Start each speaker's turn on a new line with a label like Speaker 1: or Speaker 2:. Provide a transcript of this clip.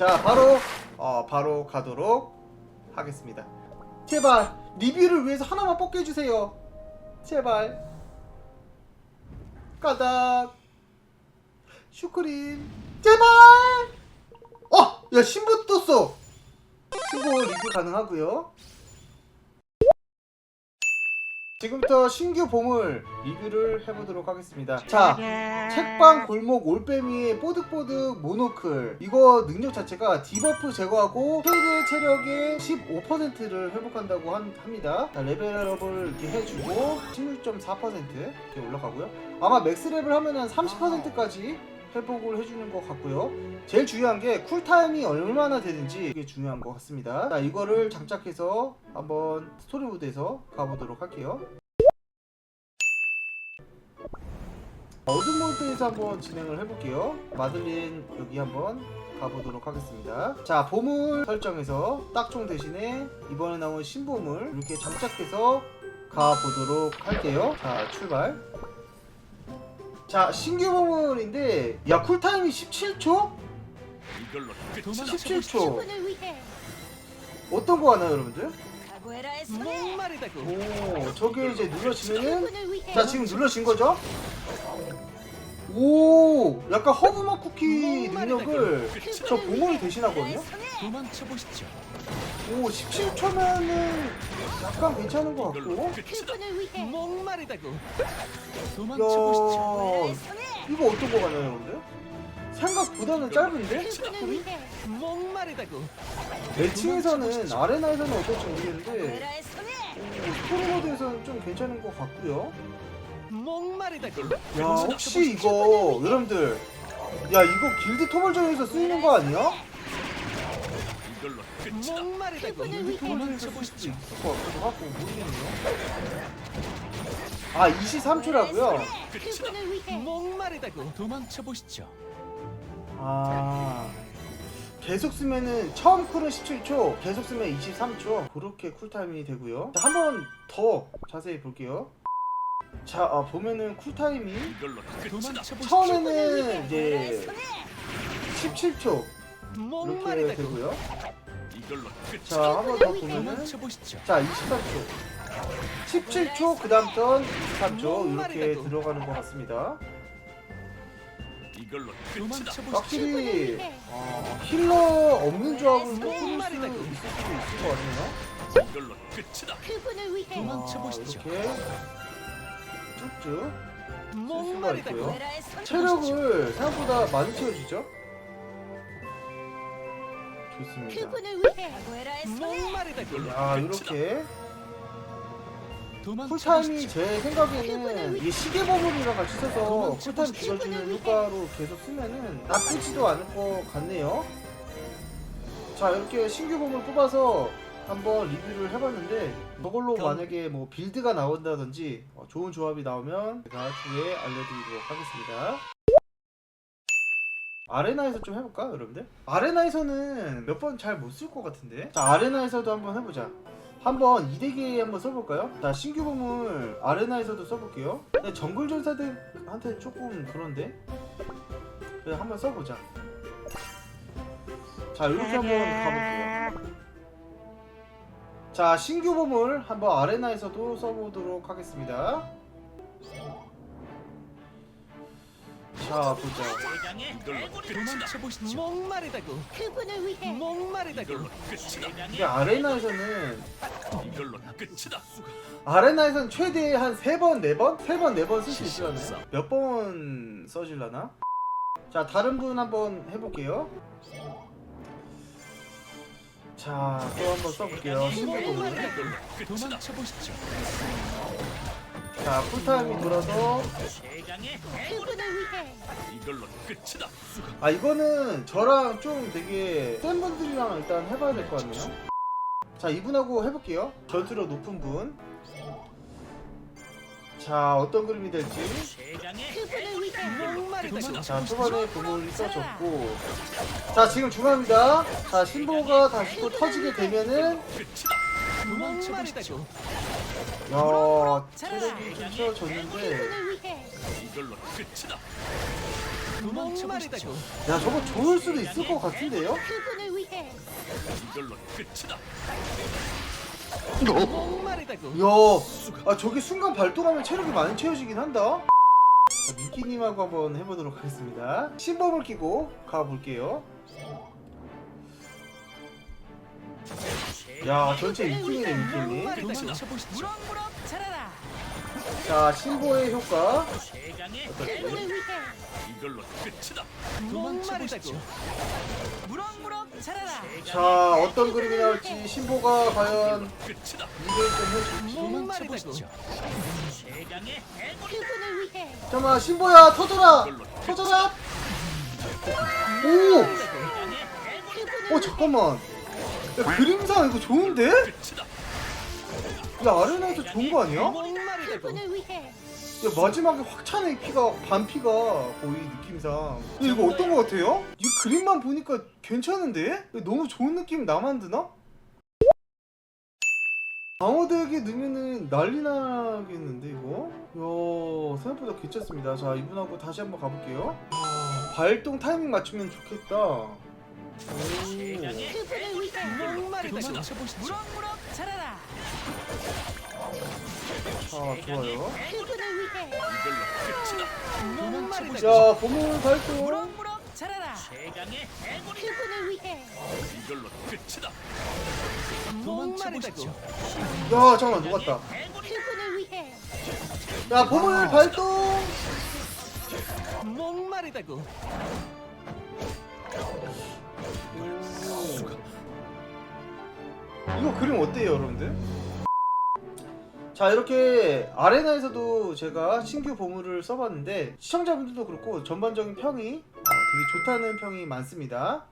Speaker 1: 자 바로 어 바로 가도록 하겠습니다. 제발 리뷰를 위해서 하나만 뽑게 해주세요. 제발. 까닥. 슈크림. 제발! 어! 야 신부 떴어. 신부 리뷰 가능하고요 지금부터 신규 보물 리뷰를 해보도록 하겠습니다. 자 책방 골목 올빼미의 뽀득뽀득 모노클. 이거 능력 자체가 디버프 제거하고 최대 체력의 15%를 회복한다고 한- 합니다. 자, 레벨업을 이렇게 해주고 16.4% 이렇게 올라가고요. 아마 맥스 레벨 하면 한 30%까지 회복을 해주는 것 같고요 제일 중요한 게 쿨타임이 얼마나 되는지 이게 중요한 것 같습니다 자 이거를 장착해서 한번 스토리 모드에서 가보도록 할게요 어둠 모드에서 한번 진행을 해볼게요. 마들린 여기 한번 가보도록 하겠습니다. 자 보물 설정에서 딱총 대신에 이번에 나온 신보물 이렇게 장착해서 가보도록 할게요. 자 출발. 자 신규 보물인데 야 쿨타임이 17초?
Speaker 2: 이걸로
Speaker 3: 도망쳐
Speaker 1: 17초
Speaker 4: 분을 위해
Speaker 1: 어떤 거 하나요 여러분들?
Speaker 3: 목마르다고
Speaker 1: 오 저게 이제 눌러지면은
Speaker 4: 위해
Speaker 1: 자 지금 눌러진 거죠? 오 약간 허브맛 쿠키 능력을 저 보물이 대신하거든요?
Speaker 3: 도망쳐 보시죠.
Speaker 1: 오 17초면은 약간 괜찮은 것 같고.
Speaker 4: 그분을 위해.
Speaker 3: 목마르다고. 도망쳐 보시죠.
Speaker 1: 야 이거 어떤 거 같나요 여러분들? 생각보다는 짧은데?
Speaker 4: 그분을 위해.
Speaker 3: 목마르다고.
Speaker 1: 매칭에서는 아레나에서는 어떨지 모르겠는데
Speaker 4: 각오해라의 손에.
Speaker 1: 오, 스토리 모드에서는 좀 괜찮은 것 같고요.
Speaker 3: 목마르다고.
Speaker 1: 야 혹시 이거 여러분들 야 이거 길드 토벌전에서 쓰이는 거 아니야?
Speaker 2: 이걸로 끝이다.
Speaker 3: 목마르다고
Speaker 1: 보시죠. 있을 것 같기도 하고 모르겠네요. 아 23초라고요?
Speaker 4: 그분을 위해
Speaker 3: 목마르다고 도망쳐 보시죠.
Speaker 1: 아 계속 쓰면은 처음 쿨은 17초, 계속 쓰면 23초 그렇게 쿨타임이 되고요. 한 번 더 자세히 볼게요. 자 아, 보면은 쿨타임이
Speaker 2: 이걸로 끝이다.
Speaker 3: 도망쳐 보시죠.
Speaker 1: 처음에는 이제 17초 이렇게
Speaker 3: 목마르다고
Speaker 1: 되고요. 자 한 번 더 보면은. 자 23초 17초 그 다음 턴 23초 이렇게 들어가는 것 같습니다
Speaker 2: 이걸로 끝이다.
Speaker 1: 확실히 어, 힐러 없는 조합을 또 꾸릴 수 있을 수도 있을 것 같네요
Speaker 2: 이걸로 끝이다.
Speaker 4: 그분을 위해
Speaker 3: 도망쳐
Speaker 1: 아,
Speaker 3: 보시죠.
Speaker 1: 이렇게 쭉쭉
Speaker 3: 목마르다고
Speaker 1: 있고요. 체력을 생각보다 많이 채워주죠 좋습니다
Speaker 4: 그분을 위해 각오해라의 손에
Speaker 3: 목마르다고
Speaker 1: 야 이렇게 쿨타임이. 제 생각에는 이게 시계 버블이랑 같이 써서 쿨타임 줄여주는 효과로 계속 쓰면은 나쁘지도 않을 것 같네요. 자 이렇게 신규 버블 뽑아서 한번 리뷰를 해봤는데 저걸로 만약에 뭐 빌드가 나온다든지 어, 좋은 조합이 나오면 제가 추후에 알려드리도록 하겠습니다. 아레나에서 좀 해볼까 여러분들? 아레나에서는 몇 번 잘 못 쓸 것 같은데? 자 아레나에서도 한번 해보자. 한번 이대기 한번 써볼까요? 자 신규 보물 아레나에서도 써볼게요. 근데 정글 전사들한테 조금 그런데? 그래 한번 써보자. 자 이렇게 한번 가볼게요. 자 신규 보물 한번 아레나에서도 써보도록 하겠습니다 자 보자.
Speaker 3: 도망쳐 보시죠. 목마르다고
Speaker 4: 그분을 위해
Speaker 3: 목마르다고.
Speaker 1: 이게 아레나에서는
Speaker 2: 이걸로 끝이다.
Speaker 1: 아레나에서는 최대 한세 번, 네 번? 세 번, 네번쓸 수 있으려나요? 몇번 써질라나? 자, 다른 분 한번 해볼게요. 자, 또 한번 써볼게요. 신규 부분.
Speaker 2: 이걸로 끝이다.
Speaker 3: 도망쳐 보시죠.
Speaker 1: 자, 쿨타임이 돌아서.
Speaker 2: 이걸로 끝이다.
Speaker 1: 아, 이거는 저랑 좀 되게 센 분들이랑 일단 해봐야 될 것 같네요. 자, 이분하고 해볼게요. 전투력 높은 분. 자, 어떤 그림이 될지. 자 초반에 부분이 써졌고 자 지금 중요합니다 자 신보가 다시 또 터지게 되면은.
Speaker 3: 목마르다고
Speaker 1: 야 체력이 좀 채워졌는데
Speaker 2: 이걸로 끝이다.
Speaker 3: 목마르다고
Speaker 1: 야 저거 좋을 수도 있을 것 같은데요?
Speaker 4: 그분을 위해
Speaker 2: 이걸로 끝이다.
Speaker 3: 목마르다고
Speaker 1: 야, 아 저게 순간 발동하면 체력이 많이 채워지긴 한다. 자, 미끼님하고 한번 해보도록 하겠습니다. 신범을 끼고 가볼게요. 야, 전체 미끼이네 미끼님.
Speaker 3: 목마르다고 무럭무럭 자라라
Speaker 1: 자, 신보의 효과.
Speaker 3: 자,
Speaker 1: 어떤 그림이 나올지 신보가 과연
Speaker 2: 끝이다.
Speaker 1: 좀 해줄지. 잠깐만, 신보야 터져라, 터져라. 오, 어 잠깐만. 야, 그림상 이거 좋은데? 야. 아레나에서 좋은 거 아니야?
Speaker 4: 그분을 위해
Speaker 1: 야 마지막에 확 차네 피가 반 피가 거의 느낌상 이거 어떤 거 같아요? 이 그림만 보니까 괜찮은데? 너무 좋은 느낌 나만 드나? 방어대에 넣으면은 난리 나겠는데 이거? 야 생각보다 괜찮습니다 자 이분하고 다시 한번 가볼게요 아, 발동 타이밍 맞추면 좋겠다 오.
Speaker 3: 목마르다고 무럭무럭 자라라.
Speaker 1: 자 좋아요. 자 보물 발동.
Speaker 3: 무럭무럭 자라라.
Speaker 4: 그분을 위해.
Speaker 2: 이걸로 끝이다.
Speaker 3: 목마르다고
Speaker 1: 야 잠깐만 녹았다.
Speaker 4: 그분을 위해.
Speaker 1: 야 보물 발동.
Speaker 3: 목마르다고
Speaker 1: 이거 그림 어때요 여러분들? 자 이렇게 아레나에서도 제가 신규 보물을 써봤는데 시청자분들도 그렇고 전반적인 평이 어, 되게 좋다는 평이 많습니다